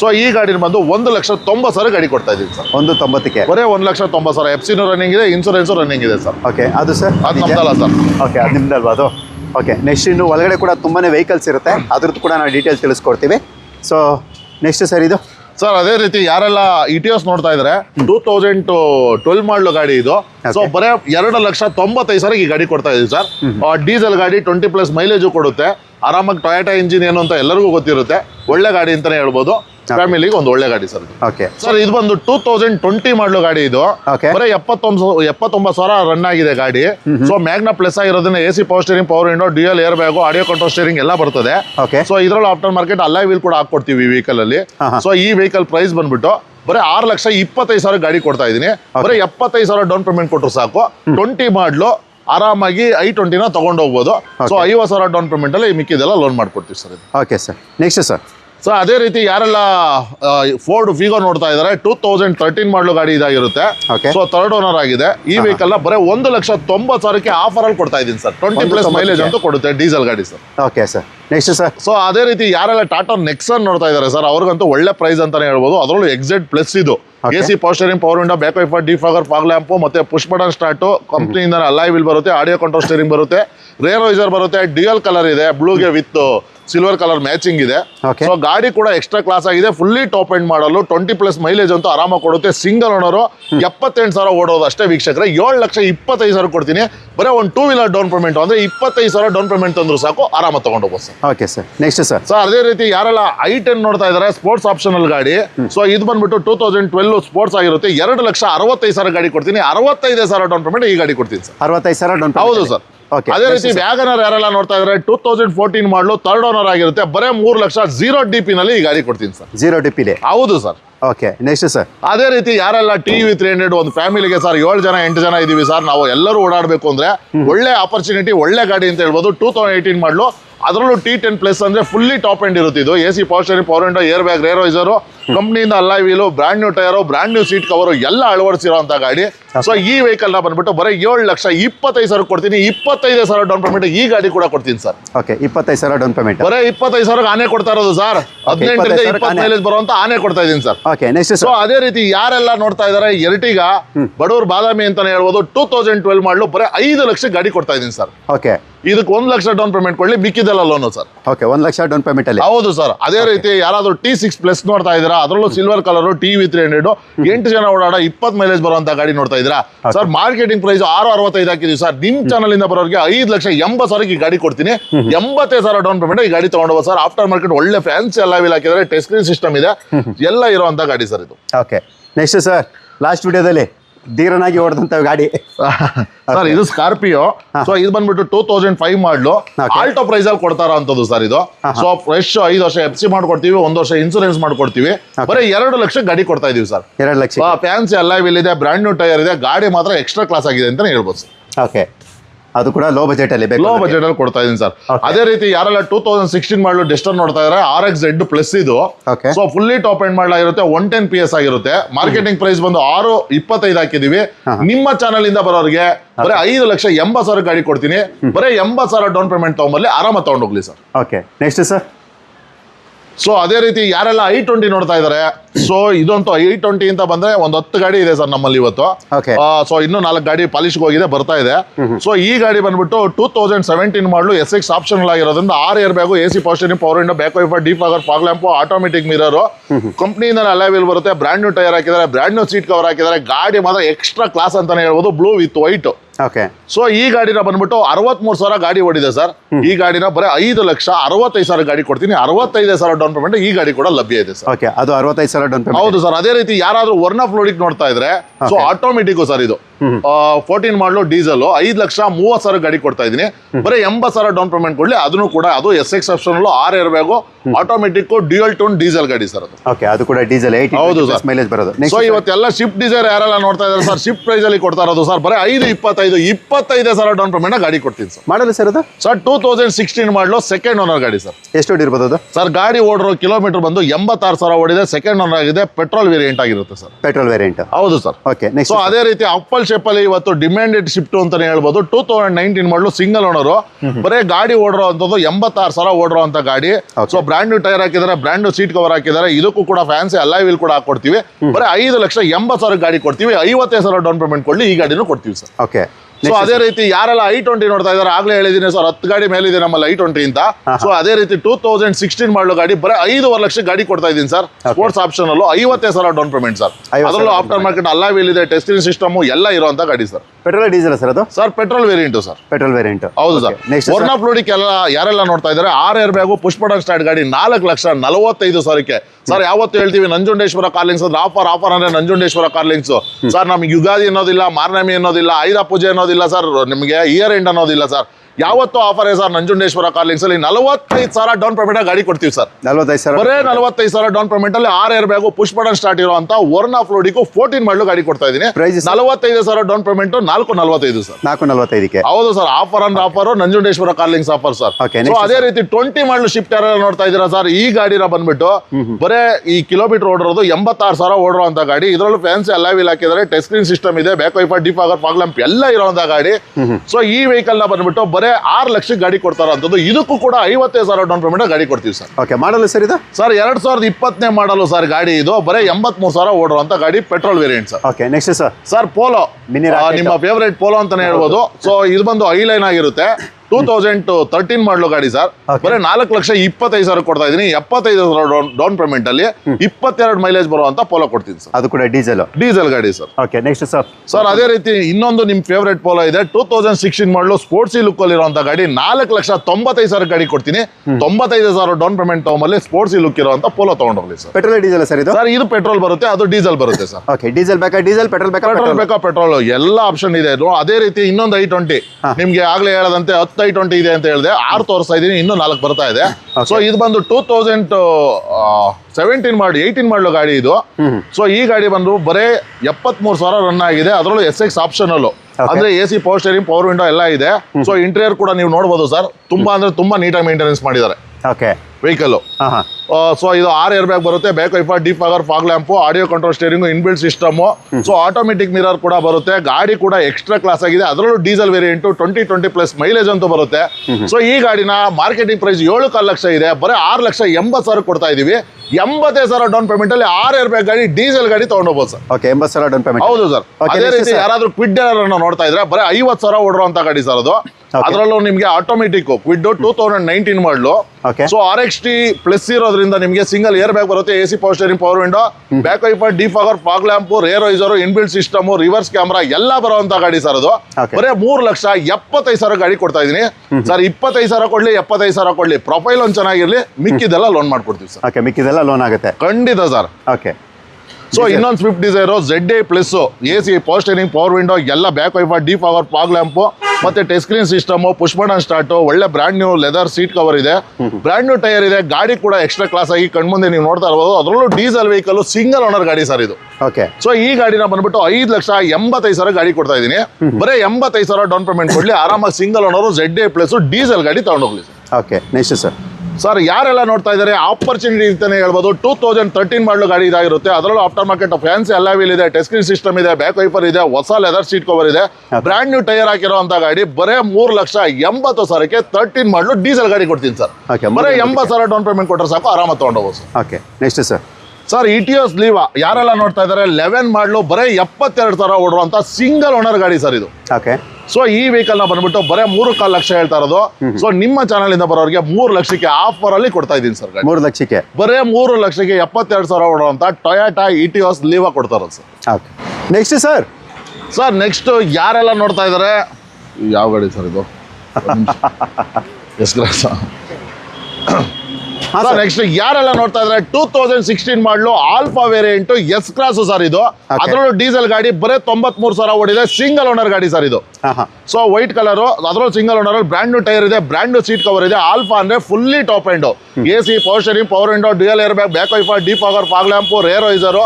so ಈ ಗಾಡಿ ಬಂದು ಒಂದು ಲಕ್ಷ ತೊಂಬತ್ತು ಸಾವಿರ ಗಾಡಿ ಕೊಡ್ತಾ ಇದೀವಿ ಸರ್. ಒಂದು ತೊಂಬತ್ತಕ್ಕೆ. ಬರೇ ಒಂದು ಲಕ್ಷ ತೊಂಬತ್ತು ಸಾವಿರ. ಎಫ್ ಸಿನೂ ರನ್ನಿಂಗ್ ಇದೆ ಇನ್ಸೂರೆನ್ಸು ರನ್ನಿಂಗ್ ಇದೆ ಸರ್. ಓಕೆ ಅದು ಸರ್? ಅದು ನಮ್ದಲ್ಲ ಸರ್. ಓಕೆ ಅದು ನಿಮ್ದಲ್ವಾ ಅದು? ಓಕೆ ನೆಕ್ಸ್ಟ್ ಇನ್ನು ಒಳಗಡೆ ಕೂಡ ತುಂಬಾ ವೆಹಿಕಲ್ಸ್ ಇರುತ್ತೆ. ಅದ್ರದ್ದು ಕೂಡ ನಾವು ಡೀಟೇಲ್ಸ್ ತಿಳಿಸ್ಕೊಡ್ತೀವಿ. ಸೊ ನೆಕ್ಸ್ಟ್ ಸರ್ ಇದು? ಸರ್ ಅದೇ ರೀತಿ ಯಾರೆಲ್ಲ ಇಟಿಎಸ್ ನೋಡ್ತಾ ಇದ್ರೆ ಟೂ ತೌಸಂಡ್ ಟ್ವೆಲ್ ಮಾಡಲು ಗಾಡಿ ಇದು. ಸೊ ಬರೇ ಬರೀ ಎರಡು ಲಕ್ಷ ತೊಂಬತ್ತೈದು ಸಾವಿರ ಈ ಗಾಡಿ ಕೊಡ್ತಾ ಇದೀವಿ ಸರ್ ಡೀಸೆಲ್ ಗಾಡಿ ಟ್ವೆಂಟಿ ಪ್ಲಸ್ ಮೈಲೇಜು ಕೊಡುತ್ತೆ. ಆರಾಮಾಗಿ ಟೊಯಾಟಾ ಇಂಜಿನ್ ಏನು ಅಂತ ಎಲ್ಲರಿಗೂ ಗೊತ್ತಿರುತ್ತೆ. ಒಳ್ಳೆ ಗಾಡಿ ಅಂತಲೇ ಹೇಳ್ಬೋದು. ಫ್ಯಾಮಿಲಿಗೆ ಒಂದು ಒಳ್ಳೆ ಗಾಡಿ ಸರ್ ಓಕೆ ಸರ್ ಇದು ಬಂದು ಟೂ ತೌಸಂಡ್ ಟ್ವೆಂಟಿ ಮಾಡಲು ಗಾಡಿ ಇದು. ಬರೀ ಎಪ್ಪತ್ತೊಂದು ಎಪ್ಪತ್ತೊಂಬತ್ತು ಸಾವಿರ ರನ್ ಆಗಿದೆ ಗಾಡಿ. So Magna plus ಆಗಿರೋದನ್ನ A C power steering power window dual air bag audio control steering ಎಲ್ಲ ಬರ್ತದೆ. ಸೊ ಇದ್ರಲ್ಲಿ ಆಫ್ಟರ್ ಮಾರ್ಕೆಟ್ ಅಲ್ಲ ವೀಲ್ ಕೂಡ ಹಾಕೊಡ್ತೀವಿ ಈ ವೆಹಿಕಲ್ ಅಲ್ಲಿ. ಸೊ ಈ ವೆಹಿಕಲ್ ಪ್ರೈಸ್ ಬಂದ್ಬಿಟ್ಟು ಬರೀ ಆರು ಲಕ್ಷ ಇಪ್ಪತ್ತೈದು ಸಾವಿರ ಗಾಡಿ ಕೊಡ್ತಾ ಇದೀನಿ. ಬರೀ ಎಪ್ಪತ್ತೈದು ಸಾವಿರ ಡೌನ್ ಪೇಮೆಂಟ್ ಕೊಟ್ಟರು ಸಾಕು. ಟ್ವೆಂಟಿ ಮಾಡ್ಲು ಆರಾಮಾಗಿ ಐ ಟ್ವೆಂಟಿನ ತಗೊಂಡು ಹೋಗ್ಬೋದು ಸೊ ಐವತ್ತು ಸಾವಿರ ಡೌನ್ ಪೇಮೆಂಟ್ ಅಲ್ಲಿ ಮಿಕ್ಕಿದೆಲ್ಲ ಲೋನ್ ಮಾಡ್ಕೊಡ್ತೀವಿ sir okay sir next sir so ಅದೇ ರೀತಿ ಯಾರೆಲ್ಲ ಫೋರ್ಡ್ ಫಿಗೋ ನೋಡ್ತಾ ಇದಾರೆ ಟೂ ತೌಸಂಡ್ ತರ್ಟೀನ್ ಮಾಡಲು ಗಾಡಿ ಇದಾಗಿರುತ್ತೆ. ಸೊ ಥರ್ಡ್ ಓನರ್ ಆಗಿದೆ. ಈ ವೆಹಿಕಲ್ ಬರೀ ಒಂದು ಲಕ್ಷ ತೊಂಬತ್ತು ಸಾವಿರಕ್ಕೆ ಆಫರ್ ಅಲ್ಲಿ ಕೊಡ್ತಾ ಇದ್ದೀನಿ ಸರ್. ಟ್ವೆಂಟಿ ಪ್ಲಸ್ ಮೈಲೇಜ್ ಅಂತೂ ಕೊಡುತ್ತೆ ಡೀಸೆಲ್ ಗಾಡಿ sir. Okay sir next sir so ಅದೇ ರೀತಿ ಯಾರೆಲ್ಲ ಟಾಟಾ ನೆಕ್ಸನ್ ನೋಡ್ತಾ ಇದ್ದಾರೆ ಸರ್ ಅವ್ರಿಗಂತೂ ಒಳ್ಳೆ ಪ್ರೈಸ್ ಅಂತಾನೆ ಹೇಳ್ಬೋದು. ಅದರಲ್ಲೂ ಎಕ್ಸೆಟ್ ಪ್ಲಸ್ ಇದು. A C power power window back wiper defogger fog lamp ಮತ್ತೆ ಪುಷ್ ಬಟನ್ ಸ್ಟಾರ್ಟು ಕಂಪ್ನಿಯಿಂದ ಅಲೈ ವಿಲ್ ಬರುತ್ತೆ ಆಡಿಯೋ ಕಂಟ್ರೋಲ್ ಸ್ಟೇರಿಂಗ್ ಬರುತ್ತೆ ರೇರ್ ವೈಸರ್ ಬರುತ್ತೆ ಡ್ಯೂಯಲ್ ಕಲರ್ ಇದೆ ಬ್ಲೂಗೆ ವಿತ್ ಸಿಲ್ವರ್ ಕಲರ್ ಮ್ಯಾಚಿಂಗ್ ಇದೆ. Okay. ಸೊ ಗಾಡಿ ಕೂಡ ಎಕ್ಸ್ಟ್ರಾ ಕ್ಲಾಸ್ ಆಗಿದೆ. Fully top end model twenty plus mileage ಅಂತೂ ಆರಾಮಾಗಿ ಕೊಡುತ್ತೆ. ಸಿಂಗಲ್ ಓನರು ಎಪ್ಪತ್ತೆಂಟು ಸಾವಿರ ಓಡೋದು ಅಷ್ಟೇ ವೀಕ್ಷಕರೇ. ಏಳು ಲಕ್ಷ ಇಪ್ಪತ್ತೈದು ಸಾವಿರ ಕೊಡ್ತೀನಿ. ಬರೀ ಒಂದು ಟೂ ವೀಲರ್ ಡೌನ್ ಪೇಮೆಂಟ್ ಅಂದ್ರೆ ಇಪ್ಪತ್ತೈದು ಸಾವಿರ ಡೌನ್ ಪೇಮೆಂಟ್ ತಂದ್ರು ಸಾಕು ಆರಾಮ ತಗೊಂಡು ಹೋಗ್ಬೋದು sir. Okay sir next sir so ಅದೇ ರೀತಿ ಯಾರೆಲ್ಲ ಐ ಟೆನ್ ನೋಡ್ತಾ ಇದಾರೆ ಸ್ಪೋರ್ಟ್ಸ್ ಆಪ್ಷನಲ್ ಗಾಡಿ. ಸೊ ಇದು ಬಂದ್ಬಿಟ್ಟು ಟೂ ತೌಸಂಡ್ ಟ್ವೆಲ್ ಸ್ಪೋರ್ಟ್ಸ್ ಆಗಿರುತ್ತೆ. ಎರಡು ಲಕ್ಷ ಅರವತ್ತೈದು ಸಾವಿರ ಗಾಡಿ ಕೊಡ್ತೀನಿ. ಅರವತ್ತೈದು ಸಾವಿರ ಡೌನ್ ಪೇಮೆಂಟ್ ಈ ಗಾಡಿ ಕೊಡ್ತೀನಿ ಸರ್. ಅರವತ್ತೈದು ಸಾವಿರ ಡೌನ್ ಹೌದು ಸರ್. ಅದೇ ರೀತಿ ವ್ಯಾಗನರ್ ಯಾರೆಲ್ಲ ನೋಡ್ತಾ ಇದ್ರೆ two thousand fourteen model third owner ಆಗಿರುತ್ತೆ ಬರೇ ಮೂರು ಲಕ್ಷ ಜೀರೋ ಡಿ ಪಿ ನಲ್ಲಿ ಈ ಗಾಡಿ ಕೊಡ್ತೀನಿ ಸರ್. ಜೀರೋ ಡಿಪಿಲಿ ಹೌದು ಸರ್. ಓಕೆ ನೆಕ್ಸ್ಟ್ ಸರ್ ಅದೇ ರೀತಿ ಯಾರೆಲ್ಲ ಟಿ ವಿ ತ್ರೀ ಹಂಡ್ರೆಡ್ ಒಂದು ಫ್ಯಾಮಿಲಿಗೆ ಸರ್ ಏಳು ಜನ ಎಂಟು ಜನ ಇದೀವಿ ಸರ್ ನಾವು ಎಲ್ಲರೂ ಓಡಾಡಬೇಕು ಅಂದ್ರೆ ಒಳ್ಳೆ ಆಪರ್ಚುನಿಟಿ ಒಳ್ಳೆ ಗಾಡಿ ಅಂತ ಹೇಳ್ಬೋದು. Two thousand eighteen model. ಅದರಲ್ಲೂ ಟಿ ಟೆನ್ ಪ್ಲಸ್ ಅಂದ್ರೆ ಫುಲ್ಲಿ ಟಾಪ್ ಎಂಡ್ ಇರುತ್ತೆ ಇದು. A C power power window air bag rear visor ಕಂಪ್ನಿಯಿಂದ alloy wheel brand new tyre brand new seat cover ಎಲ್ಲ ಅಳವಡಿಸಿರೋಂಥ ಗಾಡಿ. ಸೊ ಈ ವೆಹಿಕಲ್ನ ಬಂದ್ಬಿಟ್ಟು ಬರೀ ಏಳು ಲಕ್ಷ ಇಪ್ಪತ್ತೈದು ಸಾವಿರ ಕೊಡ್ತೀನಿ. ಇಪ್ಪತ್ತೈದು ಸಾವಿರ ಡೌನ್ ಪೇಮೆಂಟ್ ಈ ಗಾಡಿ ಕೂಡ ಕೊಡ್ತೀನಿ ಸರ್ ಓಕೆ ಇಪ್ಪತ್ತೈದು ಸಾವಿರ ಡೌನ್ ಪೇಮೆಂಟ್ ಬರೀ ಇಪ್ಪತ್ತೈದು ಸಾವಿರ ಆನೆ ಕೊಡ್ತಾ ಇರೋದು ಸರ್ ಹದಿನೆಂಟರಿಂದ 25,000 ಇಪ್ಪತ್ತು ಆನೆ. ಮೈಲೇಜ್ ಬರುವಂತ ಆನೆ ಕೊಡ್ತಾ ಇದ್ದೀನಿ ಸರ್ ಓಕೆ ನೆಕ್ಸ್ಟ್ ಸೊ ಅದೇ ರೀತಿ ಯಾರೆಲ್ಲ ನೋಡ್ತಾ ಇದಾರೆ ಎರಟಿಗ ಬಡವರು ಬಾದಾಮಿ ಅಂತಾನೆ ಹೇಳ್ಬೋದು ಟೂ ತೌಸಂಡ್ ಟ್ವೆಲ್ ಮಾಡಲು ಬರೀ ಐದು ಲಕ್ಷ ಗಾಡಿ ಕೊಡ್ತಾ ಇದ್ದೀನಿ ಸರ್ ಓಕೆ. ಇದಕ್ಕೆ ಒಂದು ಲಕ್ಷ ಡೌನ್ ಪೇಮೆಂಟ್ ಕೊಡಲಿ ಮಿಕ್ಕಿದೆಲ್ಲ ಲೋನು ಸರ್. ಓಕೆ ಒಂದು ಲಕ್ಷ ಡೌನ್ ಪೇಮೆಂಟ್ ಅಲ್ಲಿ. ಹೌದು ಸರ್. ಅದೇ ರೀತಿ ಯಾರಾದ್ರೂ ಟಿ ಸಿಕ್ಸ್ ಪ್ಲಸ್ ನೋಡ್ತಾ ಇದ್ದೀರಾ ಅದರಲ್ಲೂ silver colour T V three hundred ಎಂಟು ಜನ ಓಡಾಡ ಇಪ್ಪತ್ತು ಮೈಲೇಜ್ ಬರುವಂತ ಗಾಡಿ ನೋಡ್ತಾ ಇದ್ದೀರಾ? ಸರ್ ಮಾರ್ಕೆಟಿಂಗ್ ಪ್ರೈಸ್ ಆರು ಅರವತ್ತೈದು ಹಾಕಿದೀವಿ ಸರ್. ನಿಮ್ ಚಾನಲ್ ಇಂದ ಬರೋರಿಗೆ ಐದು ಲಕ್ಷ ಎಂಬತ್ತು ಸಾವಿರಕ್ಕೆ ಈ ಗಾಡಿ ಕೊಡ್ತೀನಿ. ಎಂಬತ್ತೈದು ಸಾವಿರ ಡೌನ್ ಪೇಮೆಂಟ್ ಈ ಗಾಡಿ ತಗೊಂಡು ಸರ್. ಆಫ್ಟರ್ ಮಾರ್ಕೆಟ್ ಒಳ್ಳೆ ಫ್ಯಾನ್ಸಿ ಎಲ್ಲ ವಿಲ್ ಹಾಕಿದ್ರೆ ಟೆಸ್ಟ್ ಸ್ಕ್ರೀನ್ ಸಿಸ್ಟಮ್ ಇದೆ. ಎಲ್ಲ ಇರುವಂತ ಗಾಡಿ ಸರ್ ಇದು. ಓಕೆ ನೆಕ್ಸ್ಟ್ ಸರ್ ಲಾಸ್ಟ್ ವಿಡಿಯೋದಲ್ಲಿ ಧೀರನಾಗಿ ಹೊಡೆದಂತ ಗಾಡಿ. ಸರ್ ಇದು ಸ್ಕಾರ್ಪಿಯೋ ಸೊ ಇದು ಬಂದ್ಬಿಟ್ಟು two thousand five model. Alto price ಅಲ್ಲಿ ಕೊಡ್ತಾರ ಅಂತದ್ದು ಸರ್ ಇದು. ಸೊ ಫ್ರೆಶ್ ಐದು ವರ್ಷ ಎಫ್ ಸಿ ಮಾಡ್ಕೊಡ್ತೀವಿ ಒಂದ್ ವರ್ಷ ಇನ್ಸೂರೆನ್ಸ್ ಮಾಡ್ಕೊಡ್ತೀವಿ. ಬರೀ ಎರಡು ಲಕ್ಷ ಗಾಡಿ ಕೊಡ್ತಾ ಇದೀವಿ ಸರ್. ಎರಡು ಲಕ್ಷ ಫ್ಯಾನ್ಸಿ ಎಲ್ಲ ಇಲ್ಲಿದೆ ಇದೆ ಬ್ರಾಂಡ್ ನ್ಯೂ ಟೈರ್ ಇದೆ ಗಾಡಿ ಮಾತ್ರ ಎಕ್ಸ್ಟ್ರಾ ಕ್ಲಾಸ್ ಆಗಿದೆ ಅಂತ ಹೇಳ್ಬೋದು ಸರ್. ಓಕೆ ಅದು ಕೂಡ ಲೋ ಬಜೆಟಲ್ಲಿ ಬೇಕು ಲೋ ಬಜೆಟ್ ಅಲ್ಲಿ ಕೊಡ್ತಾ ಇದೀನಿ ಸರ್. ಅದೇ ರೀತಿ ಯಾರೆಲ್ಲ two thousand sixteen model Duster ನೋಡ್ತಾ ಇದ್ರೆ ಆರ್ ಎಕ್ಸ್ ಝೆಡ್ ಪ್ಲಸ್ ಇದು. ಸೊ ಫುಲ್ಲಿ ಟಾಪ್ ಎಂಡ್ ಮಾಡಲಾಗಿರುತ್ತೆ ಒನ್ ಟೆನ್ ಪಿ ಎಸ್ ಆಗಿರುತ್ತೆ. ಮಾರ್ಕೆಟಿಂಗ್ ಪ್ರೈಸ್ ಬಂದು ಆರು ಇಪ್ಪತ್ತೈದು ಹಾಕಿದೀವಿ. ನಿಮ್ಮ ಚಾನಲ್ ಇಂದ ಬರೋರಿಗೆ ಬರೀ ಐದು ಲಕ್ಷ ಎಂಬತ್ತು ಸಾವಿರ ಗಾಡಿ ಕೊಡ್ತೀನಿ. ಬರೀ ಎಂಬತ್ತು ಸಾವಿರ ಡೌನ್ ಪೇಮೆಂಟ್ ತಗೊಂಬಲ್ಲಿ ಆರಾಮ ತಗೊಂಡೋಗ್ಲಿ sir. Okay next sir. So ಅದೇ ರೀತಿ ಯಾರೆಲ್ಲ ಐ ಟ್ವೆಂಟಿ ನೋಡ್ತಾ ಇದಾರೆ ಸೊ ಇದಂತೂ ಐ ಟ್ವೆಂಟಿ ಅಂತ ಬಂದ್ರೆ ಒಂದು ಹತ್ತು ಗಾಡಿ ಇದೆ ಸರ್ ನಮ್ಮಲ್ಲಿ ಇವತ್ತು. ಸೊ ಇನ್ನು ನಾಲ್ಕು ಗಾಡಿ ಪಾಲಿಶ್ ಹೋಗಿದೆ ಬರ್ತಾ ಇದೆ. ಸೊ ಈ ಗಾಡಿ ಬಂದ್ಬಿಟ್ಟು two thousand seventeen model S X option ಆಗಿರೋದ್ರಿಂದ R air bag A C power power window back wiper defogger fog lamp automatic mirror ಕಂಪ್ನಿಯಿಂದ alloy wheel ಬರುತ್ತೆ ಬ್ರಾಂಡ್ ನ್ಯೂ ಟೈರ್ ಹಾಕಿದ್ದಾರೆ ಬ್ರಾಂಡ್ ನ್ಯೂ ಸೀಟ್ ಕವರ್ ಹಾಕಿದ್ದಾರೆ ಗಾಡಿ ಮಾತ್ರ extra class ಅಂತಾನೆ ಹೇಳ್ಬೋದು blue with white okay so ಈ ಗಾಡಿನ ಬಂದ್ಬಿಟ್ಟು ಅರವತ್ಮೂರು ಸಾವಿರ ಗಾಡಿ ಓಡಿದೆ ಸರ್ ಈ ಗಾಡಿನ ಬರೀ ಐದು ಲಕ್ಷ ಅರವತ್ತೈದು ಸಾವಿರ ಗಾಡಿ ಕೊಡ್ತೀನಿ. ಅರವತ್ತೈದು ಸಾವಿರ ಡೌನ್ ಪೇಮೆಂಟ್ ಈ ಗಾಡಿ ಕೂಡ ಲಭ್ಯ ಇದೆ ಸರ್ ಓಕೆ ಅದು ಅರವತ್ತೈದು ಸಾವಿರ ಡೌನ್ ಪೇಮೆಂಟ್ ಹೌದು ಸರ್ ಅದೇ ರೀತಿ ಯಾರಾದ್ರೂ ಆಫ್ ಲೋಡಿಂಗ್ ನೋಡ್ತಾ ಇದ್ರೆ ಸೊ ಆಟೋಮೆಟಿಕ್ ಸರ್ ಇದು. ಫೋರ್ಟೀನ್ ಮಾಡಲು ಡೀಸೆಲ್ ಐದು ಲಕ್ಷ ಮೂವತ್ತು ಸಾವಿರ ಗಾಡಿ ಕೊಡ್ತಾ ಇದೀನಿ ಬರೀ ಎಂಬತ್ತು ಸಾವಿರ ಡೌನ್ ಪೇಮೆಂಟ್ ಕೊಡ್ಲಿ ಅದನ್ನು ಕೂಡ ಅದು ಎಸ್ ಎಕ್ಸ್ ಆಪ್ಷನ್ ಆರ್ ಇರಬೇಕು ಆಟೋಮೆಟಿಕ್ ಡ್ಯೂಯಲ್ ಟೋನ್ ಡೀಸೆಲ್ ಗಾಡಿ ಸರ್ ಅದು. ಓಕೆ ಅದು ಕೂಡ ಡೀಸೆಲ್ ಹೌದು ಸರ್. ಮೈಲೇಜ್ ಬರೋದು. ಸೊ ಇವತ್ತೆಲ್ಲ ಶಿಫ್ಟ್ ಡಿಸೈರ್ ಯಾರೆಲ್ಲ ನೋಡ್ತಾ ಇದ್ದಾರೆ ಸರ್ ಶಿಫ್ಟ್ ಪ್ರೈಸ್ ಅಲ್ಲಿ ಕೊಡ್ತಾ ಇರೋದು ಸರ್ ಬರೀ ಐದು ಇಪ್ಪತ್ತೈದು ಇಪ್ಪತ್ತೈದು ಸಾವಿರ ಡೌನ್ ಪೇಮೆಂಟ್ ಗಾಡಿ ಕೊಡ್ತೀನಿ ಸರ್. ಮಾಡಲ್ಲ ಸರ್ ಅದು? Sir two thousand sixteen model second owner ಗಾಡಿ ಸರ್. ಎಷ್ಟು ಹೊಡಿರ್ಬೋದು ಅದು? ಸರ್ ಗಾಡಿ ಓಡಿರೋ ಕಿಲೋಮೀಟರ್ ಬಂದು ಎಂಬತ್ತಾರು ಸಾವಿರ ಓಡಿದೆ ಸೆಕೆಂಡ್ ಓನರ್ ಆಗಿದೆ ಪೆಟ್ರೋಲ್ ವೇರಿಯಂಟ್ ಆಗಿರುತ್ತೆ ಸರ್. ಪೆಟ್ರೋಲ್ ವೇರಿಯಂಟ್ ಹೌದು ಸರ್. ಓಕೆ ನೆಕ್ಸ್ಟ್ ಸೊ ಅದೇ ರೀತಿ ಅಪ್ಪಲ್ ಶೇಪ್ ಅಲ್ಲಿ ಇವತ್ತು ಡಿಮ್ಯಾಂಡೆಡ್ ಶಿಫ್ಟ್ ಅಂತಾನೆ ಹೇಳ್ಬೋದು. Two thousand nineteen model single owner ಬರೀ ಗಾಡಿ ಓಡಿರೋ ಅಂತದ್ದು ಎಂಬತ್ತಾರು ಸಾವಿರ ಓಡಿರೋ ಅಂತ ಗಾಡಿ. ಸೊ ಬ್ರಾಂಡ್ ನ್ಯೂ ಟೈರ್ ಹಾಕಿದ್ದಾರೆ ಬ್ರಾಂಡ್ ನ್ಯೂ ಸೀಟ್ ಕವರ್ ಹಾಕಿದ್ದಾರೆ. ಇದಕ್ಕೂ ಕೂಡ ಫ್ಯಾನ್ಸಿ ಅಲ್ಲ ವೀಲ್ ಕೂಡ ಹಾಕೊಡ್ತೀವಿ ಬರೀ ಐದು ಲಕ್ಷ ಎಂಬತ್ತು ಸಾವಿರ ಗಾಡಿ ಕೊಡ್ತೀವಿ. ಐವತ್ತೈದು ಸಾವಿರ ಡೌನ್ ಪೇಮೆಂಟ್ ಕೊಡ್ಲಿ ಈ ಗಾಡಿನೂ ಕೊಡ್ತೀವಿ ಸರ್. ಓಕೆ ಸೊ ಅದೇ ರೀತಿ ಯಾರೆಲ್ಲ ಐ ಟ್ವೆಂಟಿ ನೋಡ್ತಾ ಇದಾರೆ ಆಗ್ಲೇ ಹೇಳಿದೀನಿ ಸರ್ ಹತ್ತು ಗಾಡಿ ಮೇಲಿದೆ ನಮ್ಮಲ್ಲಿ ಐ ಟ್ವೆಂಟಿ ಅಂತ. ಸೊ ಅದೇ ರೀತಿ ಟೂ ತೌಸಂಡ್ ಸಿಕ್ಸ್ಟೀನ್ ಮಾಡಲು ಗಾಡಿ ಬರೀ ಐದುವರೆ ಲಕ್ಷ ಗಾಡಿ ಕೊಡ್ತಾ ಇದ್ದೀನಿ ಸರ್ ಸ್ಪೋರ್ಟ್ಸ್ ಆಪ್ಷನ್ ಅಲ್ಲೂ ಐವತ್ತೈದು ಸಾವಿರ ಡೌನ್ ಪೇಮೆಂಟ್ ಸರ್ ಐವತ್ತು ಅದರಲ್ಲೂ ಆಫ್ಟರ್ ಮಾರ್ಕೆಟ್ ಅಲ್ಲ ಇದೆ ಟೆಸ್ಟಿಂಗ್ ಸಿಸ್ಟಮ್ ಎಲ್ಲ ಇರುವಂತ ಗಾಡಿ ಸರ್ ಪೆಟ್ರೋಲ್ ಡೀಸೆಲ್ ಸರ್ ಅದು? Sir petrol variant sir. Petrol variant ಹೌದು ಸರ್. ನೆಕ್ಸ್ಟ್ ವರ್ಣ ಫ್ಲೋಡಿಕ್ ಎಲ್ಲ ಯಾರೆಲ್ಲ ನೋಡ್ತಾ ಇದ್ದಾರೆ R air bag push button start ಗಾಡಿ ನಾಲ್ಕು ಲಕ್ಷ ನಲವತ್ತೈದು ಸಾವಿರಕ್ಕೆ. ಸರ್ ಯಾವತ್ತು ಹೇಳ್ತೀವಿ ನಂಜುಂಡೇಶ್ವರ ಕಾರ್ಲಿಂಗ್ಸ್ ಅಂದ್ರೆ ಆಫರ್ ಆಫರ್ ಅಂದ್ರೆ ನಂಜುಂಡೇಶ್ವರ ಕಾರ್ಲಿಂಗ್ಸ್ ಸರ್ ನಮ್ಗೆ ಯುಗಾದಿ ಅನ್ನೋದಿಲ್ಲ ಮಾರ್ನಮಿ ಅನ್ನೋದಿಲ್ಲ ಆಯುಧ ಪೂಜೆ ಅನ್ನೋದಿಲ್ಲ ಸರ್ ನಿಮಗೆ ಇಯರ್ ಎಂಡ್ ಅನ್ನೋದಿಲ್ಲ ಸರ್. ಯಾವತ್ತೂ ಆಫರ್ ಇದೆ ಸರ್ ನಂಜುಂಡೇಶ್ವರ ಕಾರ್ಲಿಂಗ್ಸ್ ಅಲ್ಲಿ ನಲವತ್ತೈದು ಸಾವಿರ ಡೌನ್ ಪೇಮೆಂಟ್ ಗಾಡಿ ಕೊಡ್ತೀವಿ ಸರ್. ನಲವತ್ತೈದು ಸಾವಿರ ಬರೇ ನಲವತ್ತೈದು ಸಾವಿರ ಡೌನ್ ಪೇಮೆಂಟ್ ಅಲ್ಲಿ R air bag push button start ಇರುವಂತ ವರ್ನ್ ಆಫ್ ರೋಡಿಗೂ ಫೋರ್ಟೀನ್ ಮಾಡಲು ಗಾಡಿ ಕೊಡ್ತಾ ಇದೀನಿ Price is- ನಲವತ್ತೈದು ಸಾವಿರ ಡೌನ್ ಪೇಮೆಂಟ್ ನಾಲ್ಕು ನಲವತ್ತೈದು ಸರ್. ನಾಲ್ಕು ನಲವತ್ತೈದಕ್ಕೆ. ಹೌದು ಸರ್ ಆಫರ್ ಅಂದ್ರೆ offer Nanjundeshwara Carlings offer sir. ಅದೇ ರೀತಿ ಟ್ವೆಂಟಿ ಮಾಡಲು ಶಿಫ್ಟ್ ಯಾರು ನೋಡ್ತಾ ಇದ್ದೀರಾ ಸರ್? ಈ ಗಾಡಿನ ಬಂದ್ಬಿಟ್ಟು ಬರೇ ಈ ಕಿಲೋಮೀಟರ್ ಓಡಿರೋದು ಎಂಬತ್ತಾರು ಸಾವಿರ ಓಡಿರುವಂತ ಅಂತ ಗಾಡಿ. ಇದರಲ್ಲೂ ಫ್ಯಾನ್ಸಿ ಎಲ್ಲ ವೀಲ್ ಹಾಕಿದರೆ ಟಚ್ ಸ್ಕ್ರೀನ್ ಸಿಸ್ಟಮ್ ಇದೆ back wiper defogger fog lamp ಎಲ್ಲ ಇರೋಂತ ಗಾಡಿ. ಸೊ ಈ ವೆಹಿಕಲ್ನ ಬಂದ್ಬಿಟ್ಟು ಬರೇ ಆರು ಲಕ್ಷಕ್ಕೆ ಗಾಡಿ ಕೊಡ್ತಾರಂಥದ್ದು ಇದಕ್ಕೂ ಕೂಡ ಐವತ್ತೈದು ಸಾವಿರ ಡೌನ್ ಪೇಮೆಂಟ್ ಗಾಡಿ ಕೊಡ್ತೀವಿ ಸರ್. ಓಕೆ ಮಾಡಲ್ ಸರ್ ಇದು? ಸರ್ ಎರಡ್ ಸಾವಿರದ ಇಪ್ಪತ್ತನೇ ಮಾಡಲು ಸರ್ ಗಾಡಿ ಇದು. ಬರೀ ಎಂಬತ್ಮೂರು ಸಾವಿರ ಓಡಿರುವಂತ ಗಾಡಿ petrol variant sir. Okay next sir sir Polo Mini rocket. ನಿಮ್ಮ ಫೇವರೇಟ್ ಪೋಲೋ ಅಂತಾನೆ ಹೇಳ್ಬೋದು. ಸೊ ಇದು ಬಂದು ಐ ಲೈನ್ ಆಗಿರುತ್ತೆ. ಟೂ ತೌಸಂಡ್ ತರ್ಟೀನ್ ಮಾಡಲು ಗಾಡಿ ಸರ್. ಬರೀ ನಾಲ್ಕು ಲಕ್ಷ ಇಪ್ಪತ್ತೈದು ಸಾವಿರ ಕೊಡ್ತಾ ಇದೀನಿ ಎಪ್ಪತ್ತೈದು ಸಾವಿರ ಡೌನ್ ಪೇಮೆಂಟ್ ಅಲ್ಲಿ ಇಪ್ಪತ್ತೆರಡು ಮೈಲೇಜ್ ಬರುವಂತ ಪೋಲೋ ಕೊಡ್ತೀನಿ ಸರ್. ಅದು ಕೂಡ ಡೀಸೆಲ್ ಡೀಸೆಲ್ ಗಾಡಿ sir. Okay next sir sir ಅದೇ ರೀತಿ ಇನ್ನೊಂದು ನಿಮ್ ಫೇವರೇಟ್ ಪೋಲೋ ಇದೆ. Two thousand sixteen model sports look ಅಲ್ಲಿ ಇರುವಂತ ಗಾಡಿ. ನಾಲ್ಕು ಲಕ್ಷ ತೊಂಬತ್ತೈದು ಸಾವಿರ ಗಾಡಿ ಕೊಡ್ತೀನಿ. ತೊಂಬತ್ತೈದು ಸಾವಿರ ಡೌನ್ ಪೇಮೆಂಟ್ ತಗೊಂಬಲ್ಲಿ ಸ್ಪೋರ್ಟ್ಸ್ ಲುಕ್ ಇರುವಂತ ಪೋಲೋ ತಗೊಂಡೋಗ್ಲಿ ಸರ್. ಪೆಟ್ರೋಲ್ ಡೀಸೆಲ್ ಸರ್ ಇದು? ಸರ್ ಇದು ಪೆಟ್ರೋಲ್ ಬರುತ್ತೆ ಅದು ಡೀಸೆಲ್ ಬರುತ್ತೆ ಸರ್. ಓಕೆ ಡೀಸೆಲ್ ಬೇಕಾ ಡೀಸೆಲ್ ಪೆಟ್ರೋಲ್ ಬೇಕಾ ಪೆಟ್ರೋಲ್ ಬೇಕಾ ಪೆಟ್ರೋಲ್ ಎಲ್ಲ ಆಪ್ಷನ್ ಇದೆ. ಅದೇ ರೀತಿ ಇನ್ನೊಂದು ಐ ಟ್ವೆಂಟಿ ನಿಮ್ಗೆ ಆಗ್ಲೇ ಹೇಳದಂತೆ ಹತ್ತು ಐ ಟ್ವೆಂಟಿ ಇದೆ ಅಂತ ಹೇಳಿದೆ. ಆರು ತೋರಿಸ್ತಾ ಇದೀನಿ ಇನ್ನೂ ನಾಲ್ಕು ಬರ್ತಾ ಇದೆ. ಸೊ ಇದು ಬಂದು ಟೂ ತೌಸಂಡ್ ಸೆವೆಂಟೀನ್ ಮಾಡಿ ಏಯ್ಟೀನ್ ಮಾಡಲು ಗಾಡಿ ಇದು. ಸೊ ಈ ಗಾಡಿ ಬಂದು ಬರೇ ಎಪ್ಪತ್ಮೂರು ಸಾವಿರ ರನ್ ಆಗಿದೆ. ಅದರಲ್ಲೂ ಎಸ್ ಎಕ್ಸ್ ಆಪ್ಷನಲ್ ಅಂದ್ರೆ A C power steering power window ಎಲ್ಲ ಇದೆ. ಸೊ ಇಂಟೀರಿಯರ್ ಕೂಡ ನೀವು ನೋಡಬಹುದು ಸರ್ ತುಂಬಾ ಅಂದ್ರೆ ತುಂಬಾ ನೀಟಾಗಿ ಮೇಂಟೆನೆನ್ಸ್ ಮಾಡಿದ್ದಾರೆ. ಓಕೆ ವೆಹಿಕಲ್ ಸೊ ಇದು ಆರ್ ಏರ್ ಬ್ಯಾಗ್ ಬರುತ್ತೆ back wiper defogger fog lamp audio control steering inbuilt system so automatic mirror ಕೂಡ ಬರುತ್ತೆ. ಗಾಡಿ ಕೂಡ ಎಕ್ಸ್ಟ್ರಾ ಕ್ಲಾಸ್ ಆಗಿದೆ. ಅದರಲ್ಲೂ diesel variant twenty twenty plus mileage ಅಂತೂ ಬರುತ್ತೆ. ಸೊ ಈ ಗಾಡಿನ ಮಾರ್ಕೆಟಿಂಗ್ ಪ್ರೈಸ್ ಏಳು ಕಾಲು ಲಕ್ಷ ಇದೆ. ಬರೀ ಆರು ಲಕ್ಷ ಎಂಬತ್ತು ಸಾವಿರ ಕೊಡ್ತಾ ಇದೀವಿ. ಎಂಬತ್ತೈದು ಸಾವಿರ ಡೌನ್ ಪೇಮೆಂಟ್ ಅಲ್ಲಿ ಆರ್ ಏರ್ ಬ್ಯಾಗ್ ಗಾಡಿ ಡೀಸೆಲ್ ಗಾಡಿ ತಗೊಂಡೋಗ್ಬೋದು ಸರ್. ಓಕೆ ಎಂಬತ್ತು ಸಾವಿರ ಡೌನ್ ಪೇಮೆಂಟ್ ಹೌದು ಸರ್. ಅದೇ ರೀತಿ. ಯಾರಾದ್ರೂ ಕ್ವಿಡ್ ಅನ್ನ ನೋಡ್ತಾ ಇದ್ರೆ ಬರೀ ಐವತ್ತು ಸಾವಿರ ಓಡಿರುವಂತ ಗಾಡಿ ಸರ್ ಅದು. ಅದರಲ್ಲೂ ನಿಮಗೆ automatic Kwid two thousand nineteen model. So R X T plus ಇರೋದ್ರಿಂದ ನಿಮಗೆ ಸಿಂಗಲ್ ಏರ್ ಬ್ಯಾಗ್ ಬರುತ್ತೆ A C power steering power window back wiper defogger fog lamp rear visor inbuilt system reverse camera ಎಲ್ಲ ಬರುವಂತ ಗಾಡಿ sir ಅದು. ಬರೇ ಮೂರು ಲಕ್ಷ ಎಪ್ಪತ್ತೈದು ಸಾವಿರ ಗಾಡಿ ಕೊಡ್ತಾ ಇದೀನಿ. ಸರ್ ಇಪ್ಪತ್ತೈದು ಸಾವಿರ ಕೊಡ್ಲಿ ಎಪ್ಪತ್ತೈದು ಸಾವಿರ ಕೊಡ್ಲಿ ಪ್ರೊಫೈಲ್ ಒಂದು ಚೆನ್ನಾಗಿರ್ಲಿ ಮಿಕ್ಕಿದೆಲ್ಲ ಲೋನ್ ಮಾಡ್ಕೊಡ್ತೀವಿ ಸರ್ ಮಿಕ್ಕಿದೆಲ್ಲ ಲೋನ್ ಆಗುತ್ತೆ. ಖಂಡಿತ ಸರ್ ಓಕೆ ಸೊ ಇನ್ನೊಂದು Swift Dzire Z A plus A C power steering power window ಎಲ್ಲ back wiper D power fog lamp ಮತ್ತೆ touch screen system push button start ಒಳ್ಳೆ brand new leather seat cover ಇದೆ. Brand new tyre ಇದೆ ಗಾಡಿ ಕೂಡ extra class ಆಗಿ ಕಣ್ಮುಂದೆ ನೀವು ನೋಡ್ತಾ ಇರಬಹುದು ಅದರಲ್ಲೂ ಡೀಸೆಲ್ ವೆಹಿಕಲ್ ಸಿಂಗಲ್ ಓನರ್ ಗಾಡಿ ಸರ್ ಇದು. ಓಕೆ ಸೊ ಈ ಗಾಡಿನ ಬಂದ್ಬಿಟ್ಟು ಐದು ಲಕ್ಷ ಎಂಬತ್ತೈದು ಸಾವಿರ ಗಾಡಿ ಕೊಡ್ತಾ ಇದೀನಿ ಬರೀ ಎಂಬತ್ತೈದು ಸಾವಿರ ಡೌನ್ ಪೇಮೆಂಟ್ ಕೊಡ್ಲಿ. ಆರಾಮಾಗಿ single owner Z A plus diesel ಗಾಡಿ ತಗೊಂಡೋಗ್ಲಿ sir okay next sir sir ಯಾರೆಲ್ಲ ನೋಡ್ತಾ ಇದ್ದಾರೆ ಆಪರ್ಚುನಿಟಿ ಇರ್ತಾನೆ ಹೇಳ್ಬೋದು. ಟೂ ತೌಸಂಡ್ ತರ್ಟೀನ್ ಮಾಡಲು ಗಾಡಿ ಇದಾಗಿರುತ್ತೆ. ಅದರಲ್ಲೂ ಆಫ್ಟರ್ ಮಾರ್ಕೆಟ್ ಫ್ಯಾನ್ಸಿ ಎಲ್ಲ ವೀಲ್ ಇದೆ ಸ್ಕ್ರೀನ್ ಸಿಸ್ಟಮ್ ಇದೆ ಬ್ಯಾಕ್ ವೈಪರ್ ಇದೆ ಹೊಸ ಲೆದರ್ ಸೀಟ್ ಕವರ್ ಇದೆ. ಬ್ರ್ಯಾಂಡ್ ನ್ಯೂ ಟೈರ್ ಹಾಕಿರುವಂತ ಗಾಡಿ ಬರೇ ಮೂರು ಲಕ್ಷ ಎಂಬತ್ತು ಸಾವಿರಕ್ಕೆ ತರ್ಟೀನ್ ಮಾಡಲು ಡೀಸೆಲ್ ಗಾಡಿ ಕೊಡ್ತೀನಿ ಸರ್. ಬರೇ ಎಂಬತ್ತು ಸಾವಿರ ಡೌನ್ ಪೇಮೆಂಟ್ ಕೊಟ್ಟರೆ ಸಾಕು ಆರಾಮ ತಗೊಂಡೋಗ್ಬೋದು sir. Okay next sir sir Etios Liva ಯಾರೆಲ್ಲ ನೋಡ್ತಾ ಇದ್ದಾರೆ ಲೆವೆನ್ ಮಾಡಲು ಬರೇ ಎಪ್ಪತ್ತೆರಡು ಸಾವಿರ ಓಡುವಂತ ಸಿಂಗಲ್ ಓನರ್ ಗಾಡಿ ಸರ್ ಇದು. ಓಕೆ ಸೊ ಈ ವೆಹಿಕಲ್ನ ಬಂದ್ಬಿಟ್ಟು ಬರೇ ಮೂರು ಕಾಲು ಲಕ್ಷ ಹೇಳ್ತಾ ಇರೋದು. ಸೊ ನಿಮ್ಮ ಚಾನಲ್ ಇಂದ ಬರೋರಿಗೆ ಮೂರು ಲಕ್ಷಕ್ಕೆ ಆಫರ್ ಅಲ್ಲಿ ಕೊಡ್ತಾ ಇದ್ದೀನಿ ಸರ್ ಮೂರು ಲಕ್ಷಕ್ಕೆ? ಬರೇ ಮೂರು ಲಕ್ಷಕ್ಕೆ ಎಪ್ಪತ್ತೆರಡು ಸಾವಿರ ಓಡುವಂತ ಟೊಯಾಟಾ ಇಟಿಯೋಸ್ ಲೀವ್ ಕೊಡ್ತಾರ sir okay. Next sir sir next ಯಾರೆಲ್ಲ ನೋಡ್ತಾ ಇದ್ದಾರೆ ಯಾವ ಗಾಡಿ ಸರ್ ಇದು? ಎಸ್ ಸರ್ ನೆಕ್ಸ್ಟ್ ಯಾರೆಲ್ಲ ನೋಡ್ತಾ ಇದ್ರೆ? Two thousand sixteen model alpha variant S cross sir ಇದು. ಅದರಲ್ಲೂ ಡೀಸೆಲ್ ಗಾಡಿ ಬರೇ ತೊಂಬತ್ಮೂರು ಸಾವಿರ ಓಡಿದೆ. ಸಿಂಗಲ್ ಓನರ್ ಗಾಡಿ ಸರ್ ಇದು. ಸೊ ವೈಟ್ ಕಲರ್ ಅದರಲ್ಲೂ single owner brand new tyre ಇದೆ. ಬ್ರ್ಯಾಂಡ್ ನ್ಯೂ ಸೀಟ್ ಕವರ್ ಇದೆ. ಆಲ್ಫಾ ಅಂದ್ರೆ fully top end A C power steering power window dual air bag back wiper defogger fog lamp rear visor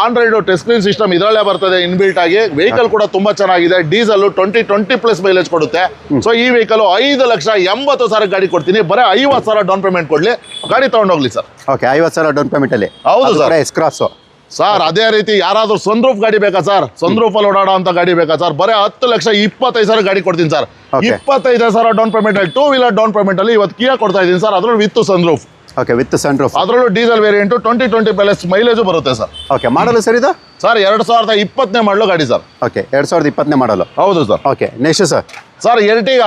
Android touch screen system ಇದರಲ್ಲೇ ಬರ್ತದೆ inbuilt ಆಗಿ. Vehicle ಕೂಡ ತುಂಬಾ ಚೆನ್ನಾಗಿದೆ. Diesel twenty twenty plus mileage ಕೊಡುತ್ತೆ. So ಈ vehicle ಐದು ಲಕ್ಷ ಎಂಬತ್ತು ಸಾವಿರ ಗಾಡಿ ಕೊಡ್ತೀನಿ. ಬರೀ ಐವತ್ತು ಸಾವಿರ ಡೌನ್ ಪೇಮೆಂಟ್ ಕೊಡ್ಲಿ. ಗಾಡಿ ತಗೊಂಡೋಗ್ಲಿ ಸರ್. ಓಕೆ ಐವತ್ತು ಸಾವಿರ ಡೌನ್ ಪೇಮೆಂಟ್ ಅಲ್ಲಿ. ಹೌದು ಸರ್. ಎಸ್ ಕ್ರಾಸು ಸರ್ ಅದೇ ರೀತಿ ಯಾರಾದ್ರೂ ಸನ್ರೂಫ್ ಗಾಡಿ ಬೇಕಾ ಸರ್? ಸನ್ರೂಫ್ ಅಲ್ಲಿ ಓಡಾಡೋ ಅಂತ ಗಾಡಿ ಬೇಕಾ ಸರ್? ಬರೀ ಹತ್ತು ಲಕ್ಷ ಇಪ್ಪತ್ತೈದು ಸಾವಿರ ಗಾಡಿ ಕೊಡ್ತೀನಿ ಸರ್. Okay. ಇಪ್ಪತ್ತೈದು ಸಾವಿರ ಡೌನ್ ಪೇಮೆಂಟ್ ಅಲ್ಲಿ ಟೂ ವೀಲರ್ ಡೌನ್ ಪೇಮೆಂಟ್ ಅಲ್ಲಿ ಇವತ್ತು ಕಿಯಾ ಕೊಡ್ತಾ ಇದ್ದೀನಿ ಸರ್. ಅದ್ರಲ್ಲಿ with sunroof okay with sunroof ಅದರಲ್ಲೂ diesel variant twenty twenty plus mileage ಬರುತ್ತೆ ಸರ್ ಓಕೆ ಮಾಡಲು ಸರ್ ಇದು? ಸರ್ ಎರಡು ಸಾವಿರದ ಇಪ್ಪತ್ತನೇ ಮಾಡಲು ಗಾಡಿ ಸರ್ ಓಕೆ ಎರಡು ಸಾವಿರದ ಇಪ್ಪತ್ತನೇ ಮಾಡಲು. ಹೌದು sir okay next sir sir Ertiga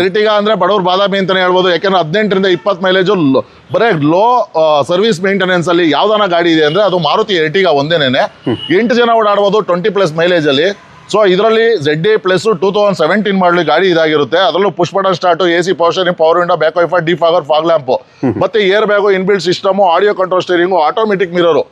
Ertiga ಅಂದ್ರೆ ಬಡವ್ರ ಬಾದಾಮಿ ಅಂತಲೇ ಹೇಳ್ಬೋದು ಯಾಕಂದ್ರೆ ಹದಿನೆಂಟರಿಂದ ಇಪ್ಪತ್ತು ಮೈಲೇಜು ಬರೇ ಲೋ ಸರ್ವಿಸ್ ಮೇಂಟೆನೆನ್ಸ್ ಅಲ್ಲಿ ಯಾವ್ದಾನ ಗಾಡಿ ಇದೆ ಅಂದ್ರೆ ಅದು ಮಾರುತಿ ಎರ್ಟಿಗ ಒಂದೇನೇನೆ. ಎಂಟು ಜನ ಓಡಾಡ್ಬೋದು ಟ್ವೆಂಟಿ ಪ್ಲಸ್ ಮೈಲೇಜ್ ಅಲ್ಲಿ. ಸೊ ಇದರಲ್ಲಿ Z A plus two thousand seventeen model ಗಾಡಿ ಇದಾಗಿರುತ್ತೆ. ಅದರಲ್ಲೂ push button start A C power steering power window back wiper defogger fog lamp ಮತ್ತೆ air bag inbuilt system audio control steering automatic mirror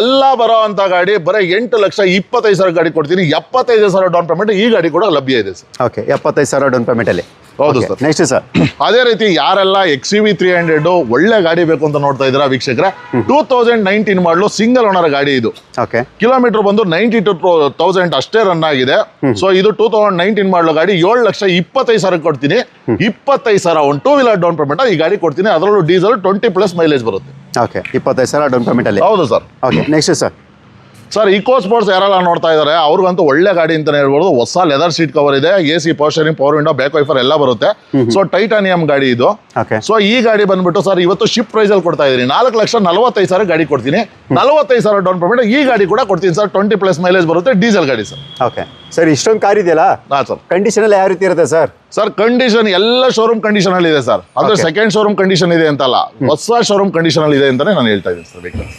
ಎಲ್ಲ ಬರೋ ಅಂತ ಗಾಡಿ ಬರೀ ಎಂಟು ಲಕ್ಷ ಇಪ್ಪತ್ತೈದು ಸಾವಿರ ಗಾಡಿ ಕೊಡ್ತೀನಿ. ಎಪ್ಪತ್ತೈದು ಸಾವಿರ ಡೌನ್ ಪೇಮೆಂಟ್ ಈ ಗಾಡಿ ಕೂಡ ಲಭ್ಯ ಇದೆ ಸರ್. ಓಕೆ ಎಪ್ಪತ್ತೈದು ಸಾವಿರ ಡೌನ್ ಪೇಮೆಂಟಲ್ಲಿ ಹೌದು ಸರ್. ನೆಕ್ಸ್ಟ್ ಸರ್ ಅದೇ ರೀತಿ ಯಾರೆಲ್ಲ ಎಕ್ಸ್ ವಿ ತ್ರೀ ಹಂಡ್ರೆಡ್ ಒಳ್ಳೆ ಗಾಡಿ ಬೇಕು ಅಂತ ನೋಡ್ತಾ ಇದ್ರ ವೀಕ್ಷಕರ two thousand nineteen model single owner ಗಾಡಿ ಇದು. ಓಕೆ ಕಿಲೋಮೀಟರ್ ಬಂದು ನೈಂಟಿ ಟು ತೌಸಂಡ್ ಅಷ್ಟೇ ರನ್ ಆಗಿದೆ. ಸೊ ಇದು ಟೂ ತೌಸಂಡ್ ನೈನ್ಟೀನ್ ಮಾಡಲು ಗಾಡಿ ಏಳು ಲಕ್ಷ ಇಪ್ಪತ್ತೈದು ಸಾವಿರ ಕೊಡ್ತೀನಿ. ಇಪ್ಪತ್ತೈದು ಸಾವಿರ ಒಂದು ಟೂ ವೀಲರ್ ಡೌನ್ ಪೇಮೆಂಟ್ ಈ ಗಾಡಿ ಕೊಡ್ತೀನಿ. ಅದರಲ್ಲೂ ಡೀಸೆಲ್ ಟ್ವೆಂಟಿ ಪ್ಲಸ್ ಮೈಲೇಜ್ ಬರುತ್ತೆ. ಓಕೆ ಇಪ್ಪತ್ತೈದು ಸಾವಿರ ಡೌನ್ ಪೇಮೆಂಟಲ್ಲಿ ಹೌದು sir. Okay next sir sir Eco Sports ಯಾರೆಲ್ಲ ನೋಡ್ತಾ ಇದ್ದಾರೆ ಅವ್ರಿಗಂತೂ ಒಳ್ಳೆ ಗಾಡಿ ಅಂತಲೇ ಹೇಳ್ಬೋದು. ಹೊಸ ಲೆದರ್ ಸೀಟ್ ಕವರ್ ಇದೆ A C power steering power window back wiper ಎಲ್ಲ ಬರುತ್ತೆ. ಸೊ ಟೈಟಾನಿಯಂ ಗಾಡಿ ಇದು. ಓಕೆ ಸೊ ಈ ಗಾಡಿ ಬಂದ್ಬಿಟ್ಟು ಸರ್ ಇವತ್ತು ಶಿಪ್ ಪ್ರೈಸ್ ಅಲ್ಲಿ ಕೊಡ್ತಾ ಇದೀನಿ ನಾಲ್ಕು ಲಕ್ಷ ನಲವತ್ತೈದು ಸಾವಿರ ಗಾಡಿ ಕೊಡ್ತೀನಿ. ನಲವತ್ತೈದು ಸಾವಿರ ಡೌನ್ ಪೇಮೆಂಟ್ ಈ ಗಾಡಿ ಕೂಡ ಕೊಡ್ತೀನಿ ಸರ್. ಟ್ವೆಂಟಿ ಪ್ಲಸ್ ಮೈಲೇಜ್ ಬರುತ್ತೆ ಡೀಸೆಲ್ ಗಾಡಿ ಸರ್. ಓಕೆ ಸರ್ ಇಷ್ಟೊಂದು ಕಾರ್ ಇದೆಯಲ್ಲ? ಹಾ ಸರ್. ಕಂಡೀಷನ್ ಎಲ್ಲ ಯಾವ ರೀತಿ ಇರುತ್ತೆ ಸರ್? ಸರ್ ಕಂಡೀಷನ್ ಎಲ್ಲ ಶೋರೂಮ್ ಕಂಡೀಷನ್ ಅಲ್ಲಿ ಇದೆ ಸರ್. ಅಂದ್ರೆ ಸೆಕೆಂಡ್ ಶೋರೂಮ್ ಕಂಡೀಷನ್ ಇದೆ ಅಂತಲ್ಲ. ಹೊಸ ಶೋರೂಮ್ ಕಂಡೀಷನ್ ಅಲ್ಲಿ ಇದೆ ಅಂತಾನೆ ನಾನು ಹೇಳ್ತಾ ಇದ್ದೀನಿ ಸರ್ ಬೇಕಾದ್ರೆ